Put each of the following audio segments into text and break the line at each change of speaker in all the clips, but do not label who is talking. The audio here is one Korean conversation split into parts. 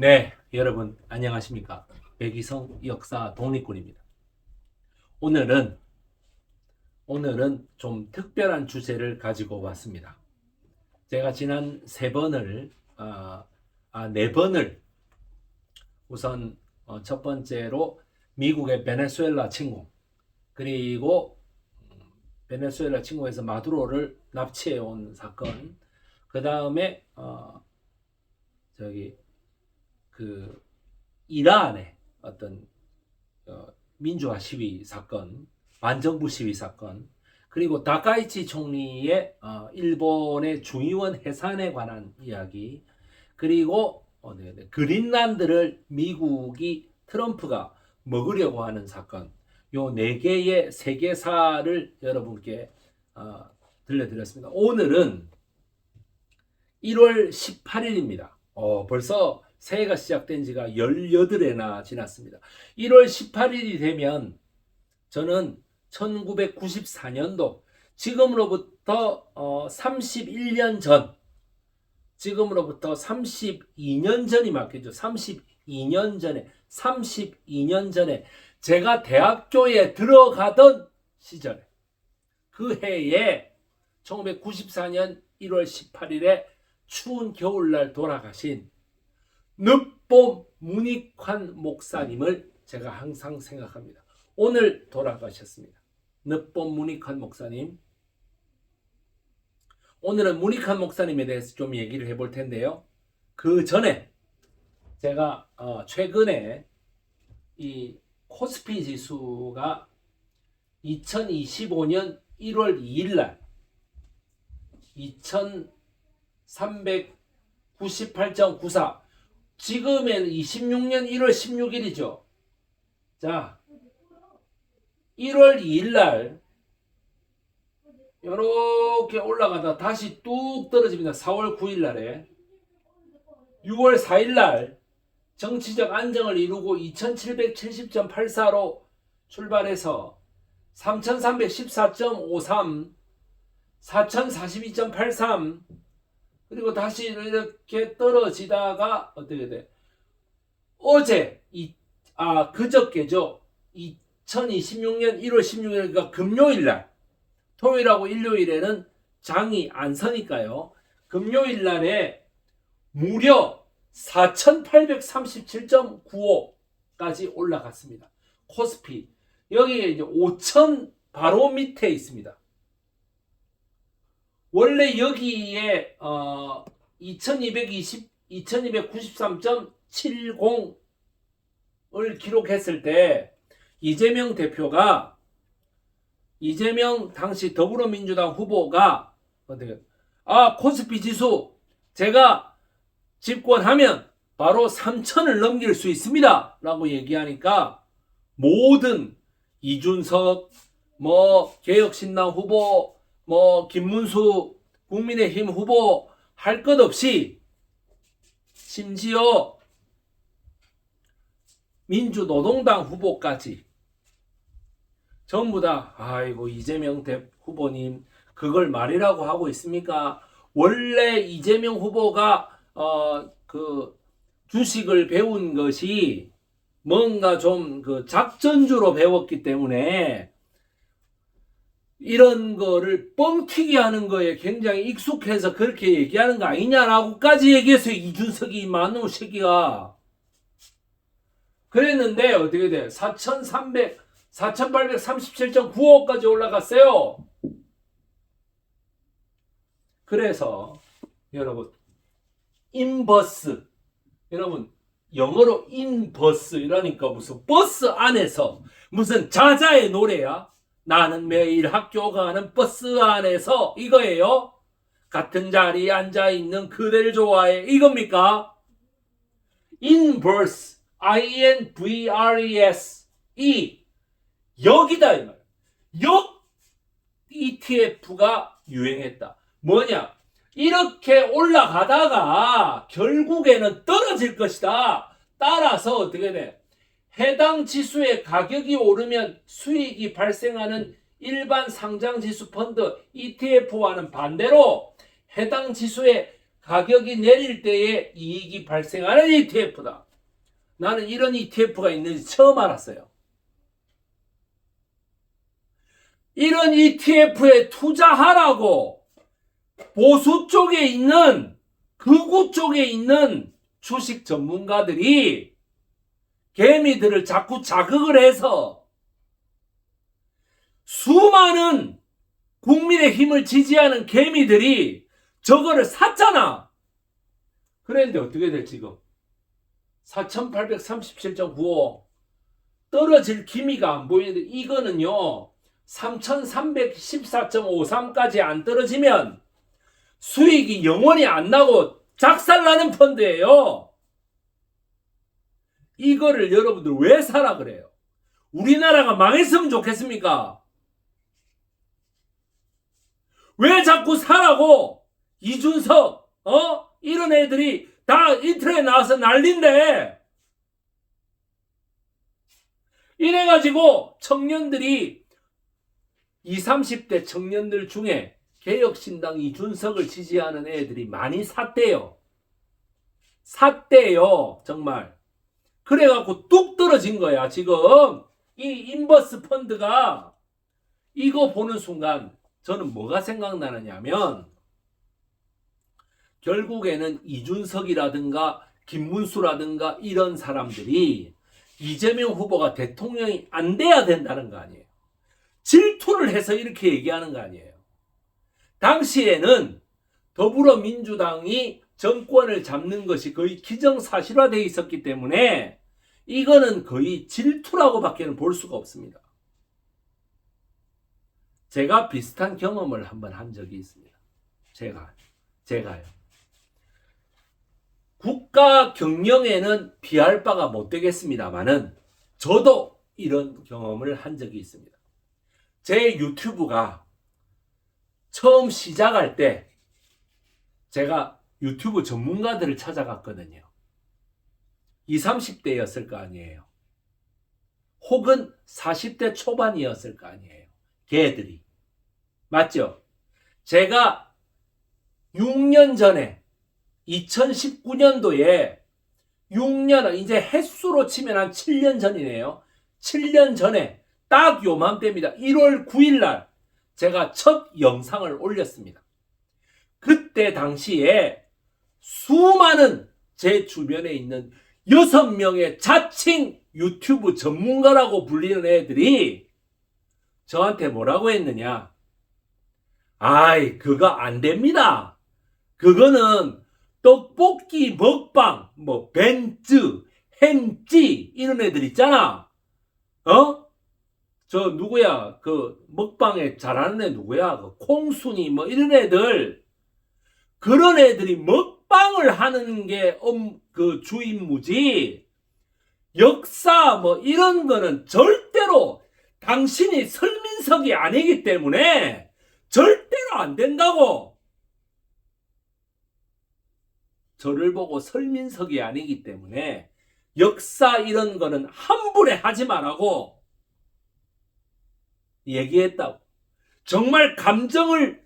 네, 여러분 안녕하십니까? 백이성 역사 독립군입니다. 오늘은 오늘은 좀 특별한 주제를 가지고 왔습니다. 제가 지난 세 번을 아, 아, 네 번을 우선 어, 첫 번째로 미국의 베네수엘라 침공 그리고 음, 베네수엘라 침공에서 마두로를 납치해 온 사건 그 다음에 어, 저기 그 이란의 어떤 어, 민주화 시위 사건, 반정부 시위 사건, 그리고 다카이치 총리의 어, 일본의 중의원 해산에 관한 이야기, 그리고 어, 네, 네, 그린란드를 미국이 트럼프가 먹으려고 하는 사건, 요 네 개의 세계사를 여러분께 어, 들려드렸습니다. 오늘은 1월 18일입니다. 어, 벌써 새해가 시작된 지가 18해나 지났습니다. 1월 18일이 되면 저는 1994년도 지금으로부터 어, 31년 전 지금으로부터 32년 전이 맞겠죠. 32년 전에 32년 전에 제가 대학교에 들어가던 시절에 그 해에 1994년 1월 18일에 추운 겨울날 돌아가신 늪봄 문익환 목사님을 제가 항상 생각합니다. 오늘 돌아가셨습니다. 늪봄 문익환 목사님. 오늘은 문익환 목사님에 대해서 좀 얘기를 해볼 텐데요. 그 전에 제가 어, 최근에 이 코스피 지수가 2025년 1월 2일 날 2398.94 지금은 26년 1월 16일이죠. 자, 1월 2일 날 이렇게 올라가다 다시 뚝 떨어집니다. 4월 9일 날에 6월 4일 날 정치적 안정을 이루고 2770.84로 출발해서 3314.53 4042.83 그리고 다시 이렇게 떨어지다가 어떻게 돼? 어제 이, 아 그저께죠. 2026년 1월 16일 그러니까 금요일 날 토요일하고 일요일에는 장이 안 서니까요. 금요일 날에 무려 4837.95까지 올라갔습니다. 코스피 여기에 이제 5000 바로 밑에 있습니다. 원래 여기에 어 2220 2293.70을 기록했을 때 이재명 대표가 이재명 당시 더불어민주당 후보가 어떻게 아 코스피 지수 제가 집권하면 바로 3천을 넘길 수 있습니다 라고 얘기하니까 모든 이준석 뭐 개혁신당 후보 뭐 김문수 국민의힘 후보 할 것 없이 심지어 민주노동당 후보까지 전부 다 아이고 이재명 대 후보님 그걸 말이라고 하고 있습니까? 원래 이재명 후보가 어 그 주식을 배운 것이 뭔가 좀 그 작전주로 배웠기 때문에 이런 거를 뻥튀기 하는 거에 굉장히 익숙해서 그렇게 얘기하는 거 아니냐라고까지 얘기했어요. 이준석이 만놈 새끼가. 그랬는데 어떻게 돼? 4,300, 4,837.95까지 올라갔어요. 그래서 여러분 인버스 여러분 영어로 인버스 이라니까 무슨 버스 안에서 무슨 자자의 노래야? 나는 매일 학교 가는 버스 안에서 이거예요. 같은 자리에 앉아 있는 그대를 좋아해. 이겁니까? inverse, I-N-V-R-E-S, 이 여기다 이 말. 역 ETF가 유행했다. 뭐냐? 이렇게 올라가다가 결국에는 떨어질 것이다. 따라서 어떻게 돼? 해당 지수의 가격이 오르면 수익이 발생하는 일반 상장 지수 펀드 ETF와는 반대로 해당 지수의 가격이 내릴 때에 이익이 발생하는 ETF다. 나는 이런 ETF가 있는지 처음 알았어요. 이런 ETF에 투자하라고 보수 쪽에 있는 극우 쪽에 있는 주식 전문가들이 개미들을 자꾸 자극을 해서 수많은 국민의 힘을 지지하는 개미들이 저거를 샀잖아. 그랬는데 어떻게 돼 지금? 4837.95 떨어질 기미가 안 보이는데 이거는요 3314.53까지 안 떨어지면 수익이 영원히 안 나고 작살나는 펀드예요. 이거를 여러분들 왜 사라 그래요? 우리나라가 망했으면 좋겠습니까? 왜 자꾸 사라고 이준석 어 이런 애들이 다 인터넷 나와서 난린데 이래 가지고 청년들이 20, 30대 청년들 중에 개혁신당 이준석을 지지하는 애들이 많이 샀대요. 샀대요. 정말. 그래갖고 뚝 떨어진 거야. 지금 이 인버스 펀드가 이거 보는 순간 저는 뭐가 생각나느냐면 결국에는 이준석이라든가 김문수라든가 이런 사람들이 이재명 후보가 대통령이 안 돼야 된다는 거 아니에요. 질투를 해서 이렇게 얘기하는 거 아니에요. 당시에는 더불어민주당이 정권을 잡는 것이 거의 기정사실화되어 있었기 때문에 이거는 거의 질투라고밖에 볼 수가 없습니다. 제가 비슷한 경험을 한번 한 적이 있습니다. 제가, 제가요. 국가 경영에는 비할 바가 못 되겠습니다만은 저도 이런 경험을 한 적이 있습니다. 제 유튜브가 처음 시작할 때 제가 유튜브 전문가들을 찾아갔거든요. 20, 30대였을 거 아니에요. 혹은 40대 초반이었을 거 아니에요. 걔들이. 맞죠? 제가 6년 전에 2019년도에 6년, 이제 횟수로 치면 한 7년 전이네요. 7년 전에 딱 요맘때입니다. 1월 9일 날 제가 첫 영상을 올렸습니다. 그때 당시에 수많은 제 주변에 있는 6명의 자칭 유튜브 전문가라고 불리는 애들이 저한테 뭐라고 했느냐. 아이, 그거 안 됩니다. 그거는 떡볶이 먹방, 뭐, 벤츠, 햄찌, 이런 애들 있잖아. 어? 저 누구야? 그 먹방에 잘하는 애 누구야? 그 콩순이 뭐 이런 애들. 그런 애들이 먹 방을 하는 게 그 주임무지. 역사 뭐 이런 거는 절대로 당신이 설민석이 아니기 때문에 절대로 안 된다고. 저를 보고 설민석이 아니기 때문에 역사 이런 거는 함부로 하지 말라고 얘기했다고. 정말 감정을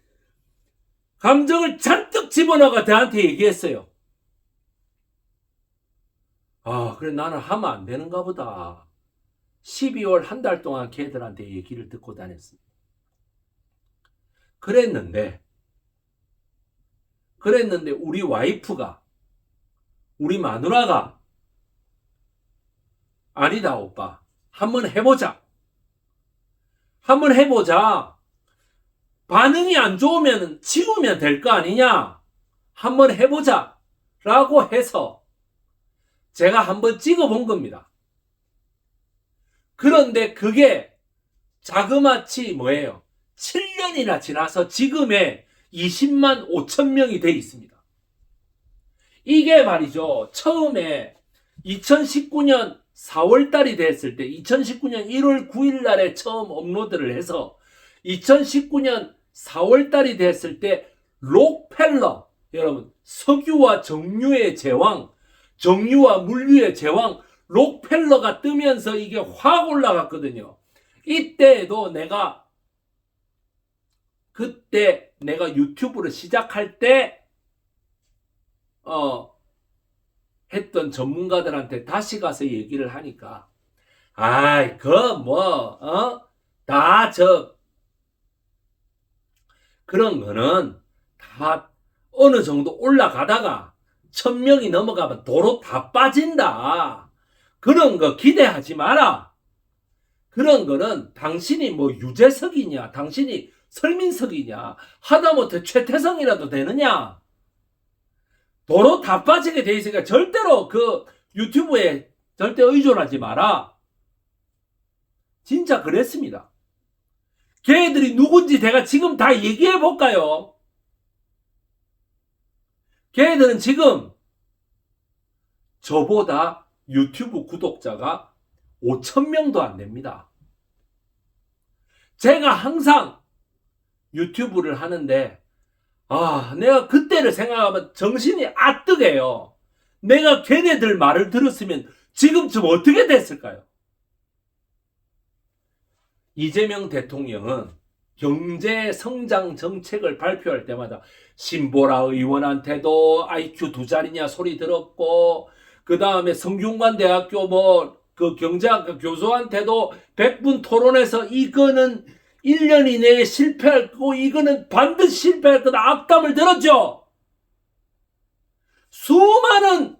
감정을 잔뜩 집어넣어가 저한테 얘기했어요. 아, 그래 나는 하면 안 되는가 보다. 12월 한 달 동안 걔들한테 얘기를 듣고 다녔습니다. 그랬는데, 그랬는데 우리 와이프가, 우리 마누라가, 아니다, 오빠. 한번 해보자. 한번 해보자. 반응이 안 좋으면 지우면 될 거 아니냐? 한번 해보자. 라고 해서 제가 한번 찍어본 겁니다. 그런데 그게 자그마치 뭐예요? 7년이나 지나서 지금의 20만 5천 명이 돼 있습니다. 이게 말이죠. 처음에 2019년 4월 달이 됐을 때 2019년 1월 9일 날에 처음 업로드를 해서 2019년 4월 달이 됐을 때 록펠러 여러분 석유와 정유의 제왕 정유와 물류의 제왕 록펠러가 뜨면서 이게 확 올라갔거든요. 이때에도 내가 그때 내가 유튜브를 시작할 때 어, 했던 전문가들한테 다시 가서 얘기를 하니까, 아이, 그, 뭐, 어? 다 저, 그런 거는 다 어느 정도 올라가다가 천 명이 넘어가면 도로 다 빠진다. 그런 거 기대하지 마라. 그런 거는 당신이 뭐 유재석이냐, 당신이 설민석이냐, 하다못해 최태성이라도 되느냐. 도로 다 빠지게 돼 있으니까 절대로 그 유튜브에 절대 의존하지 마라. 진짜 그랬습니다. 걔들이 누군지 내가 지금 다 얘기해 볼까요? 걔들은 지금 저보다 유튜브 구독자가 5천 명도 안 됩니다. 제가 항상 유튜브를 하는데 아, 내가 그때를 생각하면 정신이 아뜨게요. 내가 걔네들 말을 들었으면 지금쯤 어떻게 됐을까요? 이재명 대통령은 경제 성장 정책을 발표할 때마다 신보라 의원한테도 IQ 두 자리냐 소리 들었고 그 다음에 성균관 대학교 뭐 그 경제학과 교수한테도 100분 토론에서 이거는 1년 이내에 실패할 거고 이거는 반드시 실패할 거다 악담을 들었죠. 수많은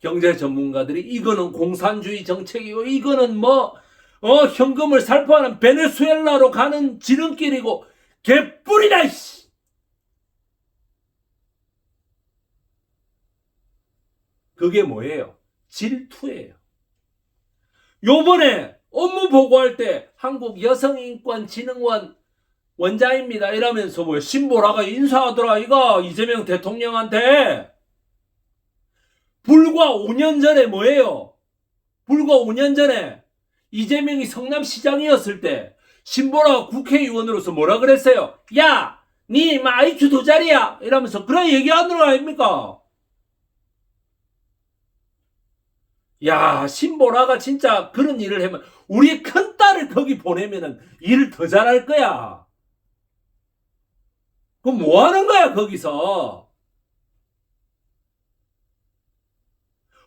경제 전문가들이 이거는 공산주의 정책이고 이거는 뭐 어, 현금을 살포하는 베네수엘라로 가는 지름길이고 개뿔이다 씨. 그게 뭐예요? 질투예요. 요번에 업무 보고할 때 한국 여성인권진흥원 원장입니다 이러면서 뭐 신보라가 인사하더라 이거 이재명 대통령한테 불과 5년 전에 뭐예요? 불과 5년 전에 이재명이 성남시장이었을 때 신보라가 국회의원으로서 뭐라 그랬어요? 야, 니 IQ 두 자리야 이러면서 그런 얘기하는 거 아닙니까? 야, 신보라가 진짜 그런 일을 하면 우리 큰딸을 거기 보내면은 일을 더 잘할 거야. 그럼 뭐 하는 거야, 거기서?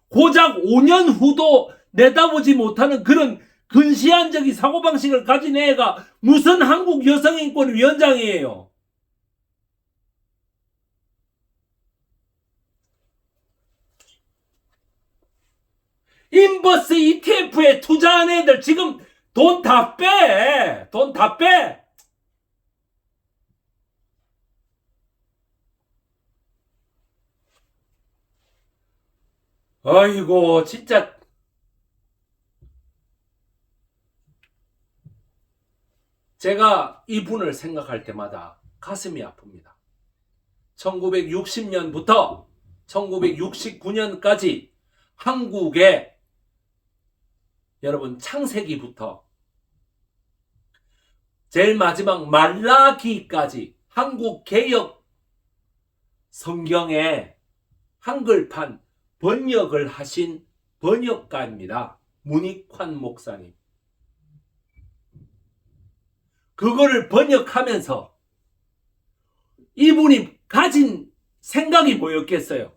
고작 5년 후도 내다보지 못하는 그런 근시안적인 사고방식을 가진 애가 무슨 한국 여성인권위원장이에요? 인버스 ETF에 투자한 애들 지금 돈 다 빼! 돈 다 빼! 아이고, 진짜. 제가 이분을 생각할 때마다 가슴이 아픕니다. 1960년부터 1969년까지 한국의 여러분 창세기부터 제일 마지막 말라기까지 한국 개혁 성경의 한글판 번역을 하신 번역가입니다. 문익환 목사님. 그거를 번역하면서 이분이 가진 생각이 뭐였겠어요?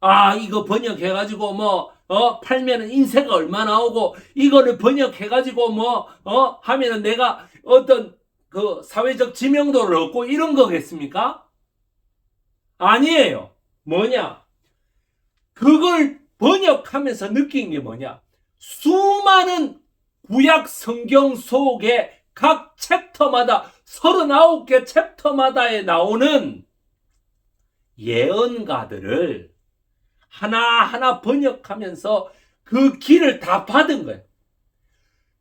아, 이거 번역해가지고 뭐, 어, 팔면은 인세가 얼마 나오고, 이거를 번역해가지고 뭐, 어, 하면은 내가 어떤 그 사회적 지명도를 얻고 이런 거겠습니까? 아니에요. 뭐냐? 그걸 번역하면서 느낀 게 뭐냐? 수많은 구약 성경 속에 각 챕터마다 39개 챕터마다에 나오는 예언가들을 하나하나 번역하면서 그 길을 다 받은 거예요.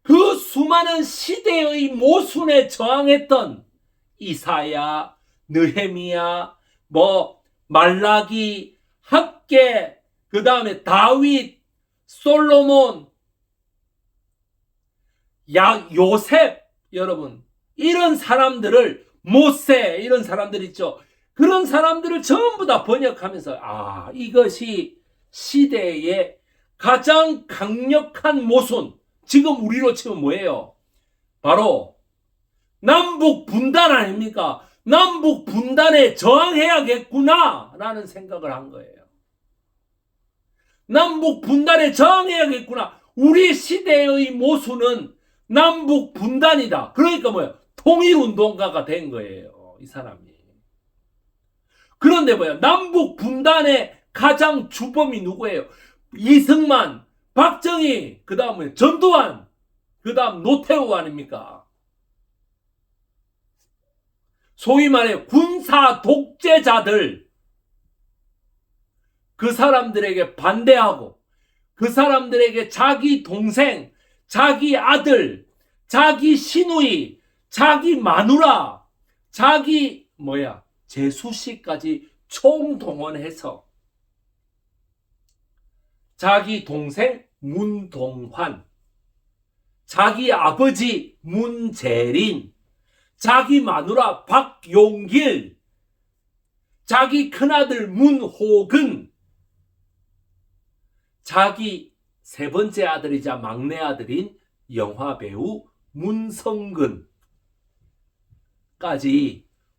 그 수많은 시대의 모순에 저항했던 이사야, 느헤미야, 뭐 말라기, 학계, 그 다음에 다윗, 솔로몬, 야 요셉 여러분 이런 사람들을 모세 이런 사람들 있죠. 그런 사람들을 전부 다 번역하면서 아 이것이 시대의 가장 강력한 모순 지금 우리로 치면 뭐예요? 바로 남북 분단 아닙니까? 남북 분단에 저항해야겠구나라는 생각을 한 거예요. 남북 분단에 저항해야겠구나. 우리 시대의 모수는 남북 분단이다. 그러니까 뭐야? 통일운동가가 된 거예요. 이 사람이. 그런데 뭐야? 남북 분단의 가장 주범이 누구예요? 이승만, 박정희, 그 다음에 전두환, 그 다음 노태우 아닙니까? 소위 말해 군사 독재자들, 그 사람들에게 반대하고, 그 사람들에게 자기 동생, 자기 아들, 자기 시누이, 자기 마누라, 자기 뭐야 제수씨까지 총동원해서 자기 동생 문동환, 자기 아버지 문재린, 자기 마누라 박용길, 자기 큰아들 문호근, 자기 세 번째 아들이자 막내 아들인 영화 배우 문성근까지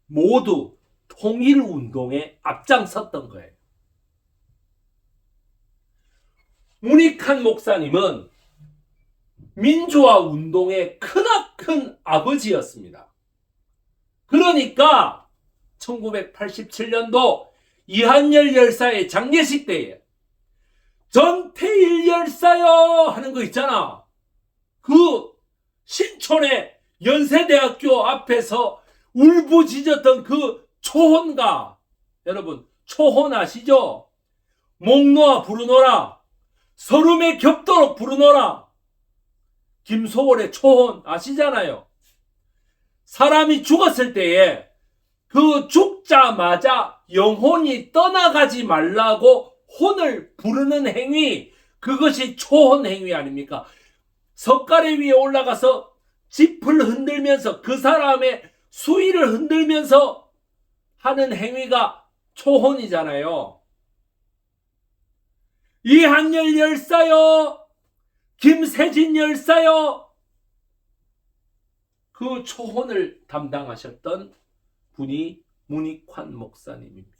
모두 통일 운동에 앞장섰던 거예요. 문익한 목사님은 민주화 운동의 크나큰 아버지였습니다. 그러니까 1987년도 이한열 열사의 장례식 때에 전태일 열사요 하는 거 있잖아. 그 신촌의 연세대학교 앞에서 울부짖었던 그 초혼가 여러분 초혼 아시죠? 목 놓아 부르노라 서름에 겹도록 부르노라 김소월의 초혼 아시잖아요. 사람이 죽었을 때에 그 죽자마자 영혼이 떠나가지 말라고 혼을 부르는 행위 그것이 초혼 행위 아닙니까? 석가래 위에 올라가서 짚을 흔들면서 그 사람의 수위를 흔들면서 하는 행위가 초혼이잖아요. 이한열 열사요, 김세진 열사요, 그 초혼을 담당하셨던 분이 문익환 목사님입니다.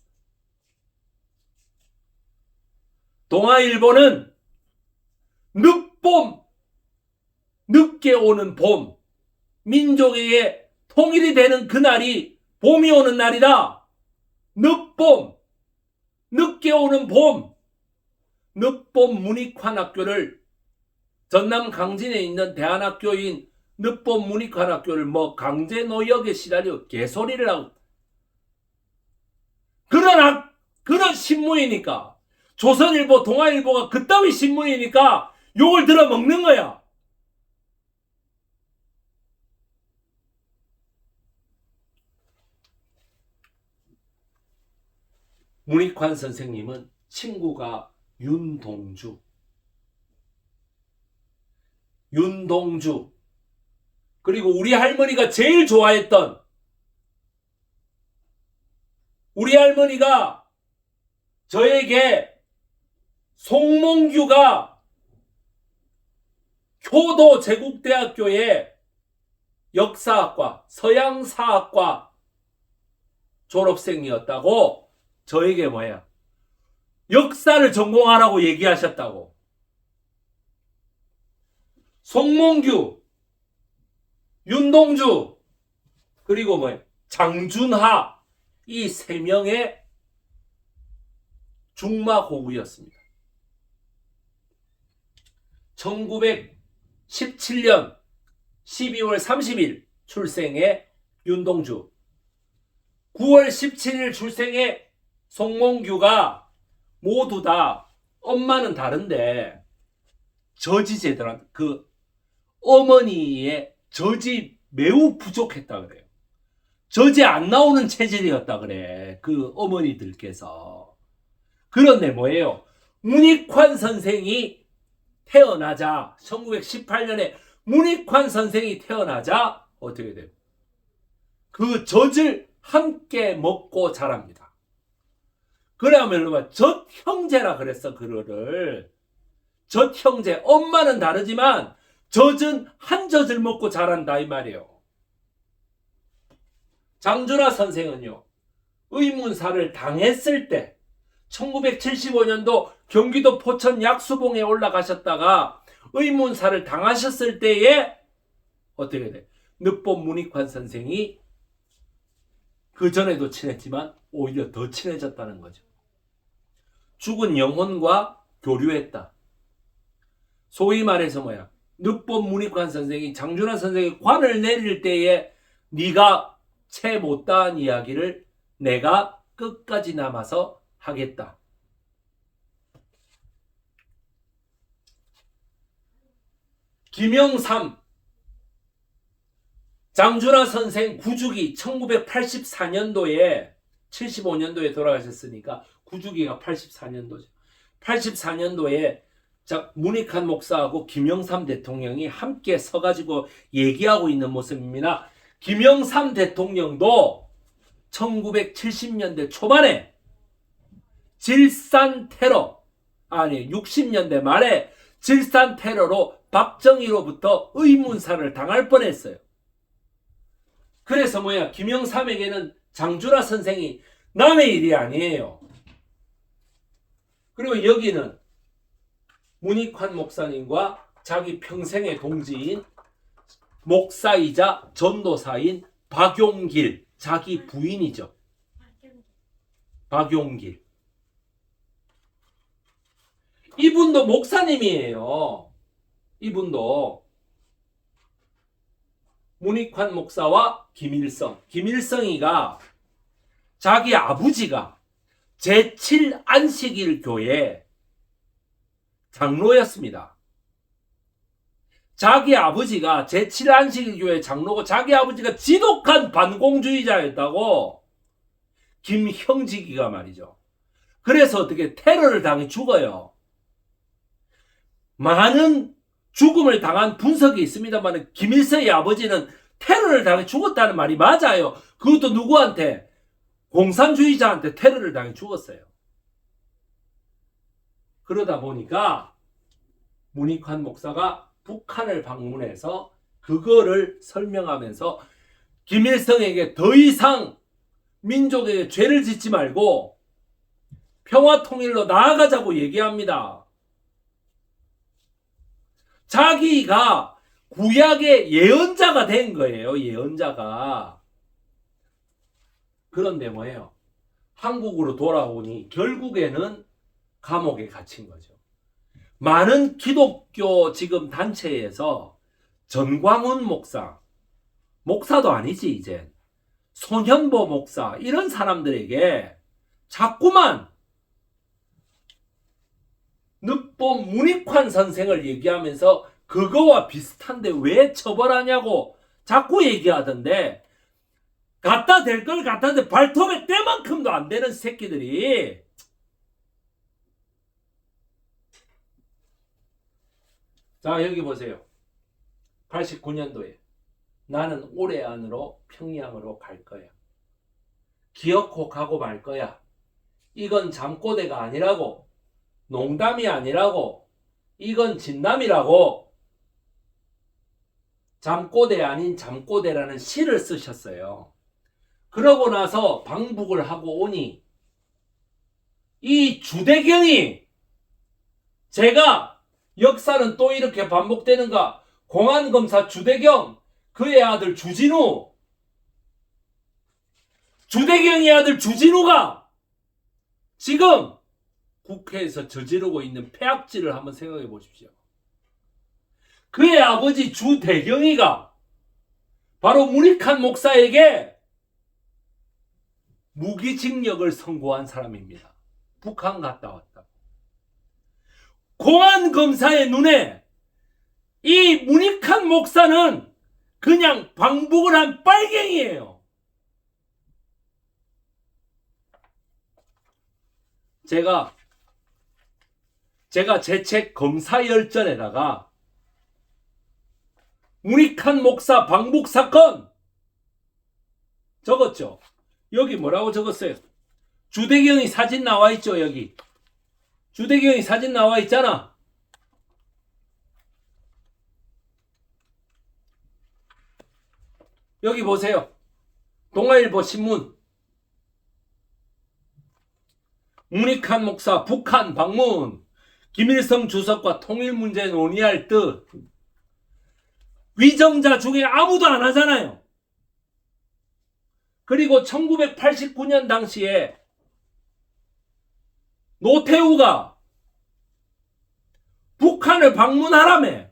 동아일보는 늦봄, 늦게 오는 봄, 민족에게 통일이 되는 그날이 봄이 오는 날이다. 늦봄, 늦게 오는 봄, 늦봄 문익환 학교를 전남 강진에 있는 대안학교인 늦봄 문익환 학교를 뭐 강제 노역에 시달려 개소리를 하고. 그런 학, 그런 신문이니까 조선일보, 동아일보가 그따위 신문이니까 욕을 들어 먹는 거야. 문익환 선생님은 친구가 윤동주. 윤동주. 그리고 우리 할머니가 제일 좋아했던 우리 할머니가 저에게 송몽규가 효도 제국대학교의 역사학과, 서양사학과 졸업생이었다고 저에게 뭐야? 역사를 전공하라고 얘기하셨다고. 송몽규, 윤동주, 그리고 뭐야? 장준하, 이 세 명의 중마고우였습니다. 1917년 12월 30일 출생의 윤동주, 9월 17일 출생의 송몽규가 모두 다 엄마는 다른데 저지제들한 그 어머니의 저지 매우 부족했다 그래요. 저지 안 나오는 체질이었다 그래. 그 어머니들께서. 그런데 뭐예요? 문익환 선생이 태어나자 1918년에 문익환 선생이 태어나자 어떻게 돼요? 그 젖을 함께 먹고 자랍니다. 그러면 젖 형제라 그랬어 그를 젖 형제 엄마는 다르지만 젖은 한 젖을 먹고 자란다 이 말이에요. 장준하 선생은요. 의문사를 당했을 때 1975년도 경기도 포천 약수봉에 올라가셨다가 의문사를 당하셨을 때에 어떻게 돼? 늑본 문익환 선생이 그 전에도 친했지만 오히려 더 친해졌다는 거죠. 죽은 영혼과 교류했다. 소위 말해서 뭐야? 늑본 문익환 선생이 장준하 선생이 관을 내릴 때에 네가 채 못다한 이야기를 내가 끝까지 남아서 하겠다. 김영삼 장준하 선생 구주기 1984년도에 75년도에 돌아가셨으니까 구주기가 84년도죠. 84년도에 자, 문익환 목사하고 김영삼 대통령이 함께 서가지고 얘기하고 있는 모습입니다. 김영삼 대통령도 1970년대 초반에 질산 테러, 아니, 60년대 말에 질산 테러로 박정희로부터 의문사를 당할 뻔했어요. 그래서 뭐야, 김영삼에게는 장준하 선생이 남의 일이 아니에요. 그리고 여기는 문익환 목사님과 자기 평생의 동지인 목사이자 전도사인 박용길, 자기 부인이죠. 박용길. 이분도 목사님이에요. 이분도 문익환 목사와 김일성. 김일성이가 자기 아버지가 제7 안식일 교회 장로였습니다. 자기 아버지가 제7 안식일 교회 장로고 자기 아버지가 지독한 반공주의자였다고 김형직이가 말이죠. 그래서 어떻게 테러를 당해 죽어요. 많은 죽음을 당한 분석이 있습니다만 김일성의 아버지는 테러를 당해 죽었다는 말이 맞아요. 그것도 누구한테? 공산주의자한테 테러를 당해 죽었어요. 그러다 보니까 문익환 목사가 북한을 방문해서 그거를 설명하면서 김일성에게 더 이상 민족에게 죄를 짓지 말고 평화 통일로 나아가자고 얘기합니다. 자기가 구약의 예언자가 된 거예요. 예언자가. 그런데 뭐예요? 한국으로 돌아오니 결국에는 감옥에 갇힌 거죠. 많은 기독교 지금 단체에서 전광훈 목사, 목사도 아니지 이제 손현보 목사 이런 사람들에게 자꾸만 늑본 문익환 선생을 얘기하면서 그거와 비슷한데 왜 처벌하냐고 자꾸 얘기하던데 갖다 댈 걸 갖다 대 발톱에 때만큼도 안 되는 새끼들이. 자 여기 보세요. 89년도에 나는 올해 안으로 평양으로 갈 거야. 기어코 가고 말 거야. 이건 잠꼬대가 아니라고 농담이 아니라고. 이건 진담이라고. 잠꼬대 아닌 잠꼬대라는 시를 쓰셨어요. 그러고 나서 방북을 하고 오니 이 주대경이 제가 역사는 또 이렇게 반복되는가? 공안검사 주대경 그의 아들 주진우 주대경의 아들 주진우가 지금 국회에서 저지르고 있는 폐악질을 한번 생각해 보십시오. 그의 아버지 주대경이가 바로 문익환 목사에게 무기징역을 선고한 사람입니다. 북한 갔다 왔다. 공안 검사의 눈에 이 문익환 목사는 그냥 방북을 한 빨갱이에요. 제가 제가 제 책 검사 열전에다가 문익환 목사 방북 사건 적었죠. 여기 뭐라고 적었어요? 주대경이 사진 나와 있죠, 여기. 주대경이 사진 나와 있잖아. 여기 보세요. 동아일보 신문 문익환 목사 북한 방문 김일성 주석과 통일 문제 논의할 듯 위정자 중에 아무도 안 하잖아요. 그리고 1989년 당시에 노태우가 북한을 방문하라며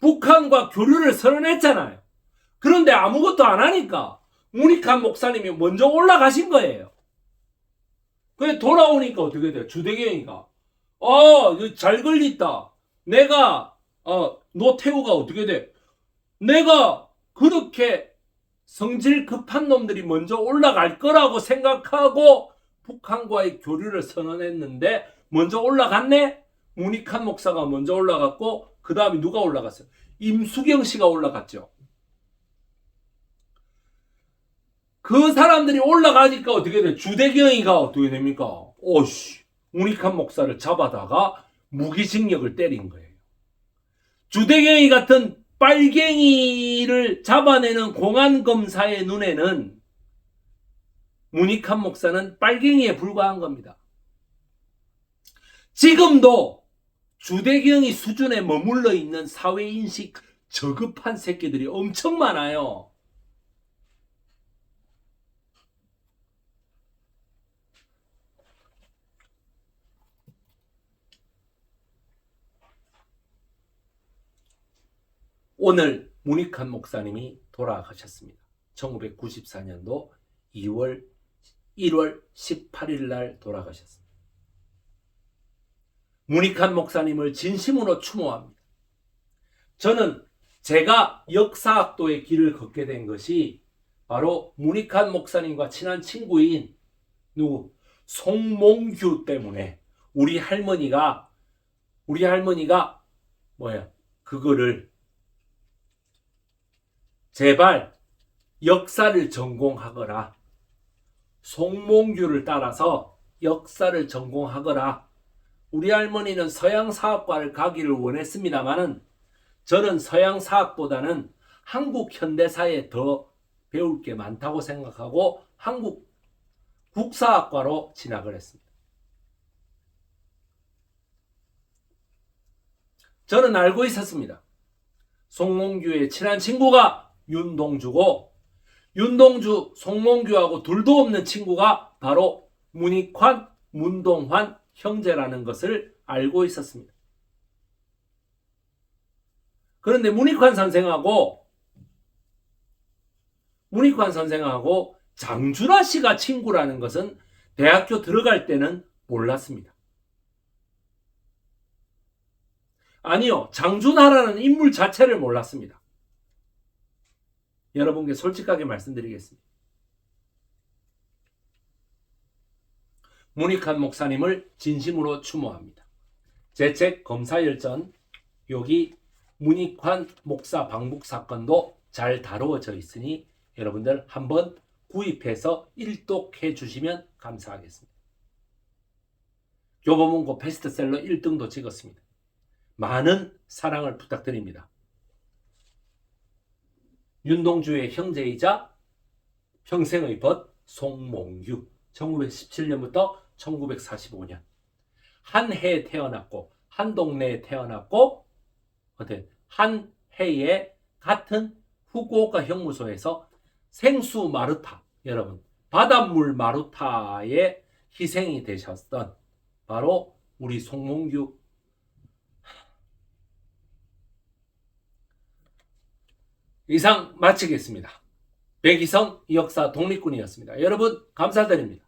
북한과 교류를 선언했잖아요. 그런데 아무것도 안 하니까 문익환 목사님이 먼저 올라가신 거예요. 그래 돌아오니까 어떻게 돼요? 주대경이가 어, 잘 걸렸다. 내가 어, 노태우가 어떻게 돼? 내가 그렇게 성질 급한 놈들이 먼저 올라갈 거라고 생각하고 북한과의 교류를 선언했는데 먼저 올라갔네? 문익환 목사가 먼저 올라갔고 그 다음에 누가 올라갔어요? 임수경 씨가 올라갔죠. 그 사람들이 올라가니까 어떻게 돼? 주대경이가 어떻게 됩니까? 오씨, 문익환 목사를 잡아다가 무기징역을 때린 거예요. 주대경이 같은 빨갱이를 잡아내는 공안검사의 눈에는 문익환 목사는 빨갱이에 불과한 겁니다. 지금도 주대경이 수준에 머물러 있는 사회인식 저급한 새끼들이 엄청 많아요. 오늘 문익환 목사님이 돌아가셨습니다. 1994년도 2월 1월 18일 날 돌아가셨습니다. 문익환 목사님을 진심으로 추모합니다. 저는 제가 역사학도의 길을 걷게 된 것이 바로 문익환 목사님과 친한 친구인 누구 송몽규 때문에 우리 할머니가 우리 할머니가 뭐야 그거를 제발 역사를 전공하거라. 송몽규를 따라서 역사를 전공하거라. 우리 할머니는 서양 사학과를 가기를 원했습니다만은 저는 서양 사학보다는 한국 현대사에 더 배울 게 많다고 생각하고 한국 국사학과로 진학을 했습니다. 저는 알고 있었습니다. 송몽규의 친한 친구가 윤동주고 윤동주, 송몽규하고 둘도 없는 친구가 바로 문익환, 문동환 형제라는 것을 알고 있었습니다. 그런데 문익환 선생하고 문익환 선생하고 장준하 씨가 친구라는 것은 대학교 들어갈 때는 몰랐습니다. 아니요, 장준하라는 인물 자체를 몰랐습니다. 여러분께 솔직하게 말씀드리겠습니다. 문익환 목사님을 진심으로 추모합니다. 제 책 검사열전 여기 문익환 목사 방북 사건도 잘 다루어져 있으니 여러분들 한번 구입해서 일독해 주시면 감사하겠습니다. 교보문고 베스트셀러 1등도 찍었습니다. 많은 사랑을 부탁드립니다. 윤동주의 형제이자 평생의 벗 송몽규. 1917년부터 1945년. 한 해에 태어났고 한 동네에 태어났고 어때 한 해에 같은 후쿠오카 형무소에서 생수 마루타 여러분 바닷물 마루타의 희생이 되셨던 바로 우리 송몽규 이상 마치겠습니다. 백이성 역사 독립군이었습니다. 여러분 감사드립니다.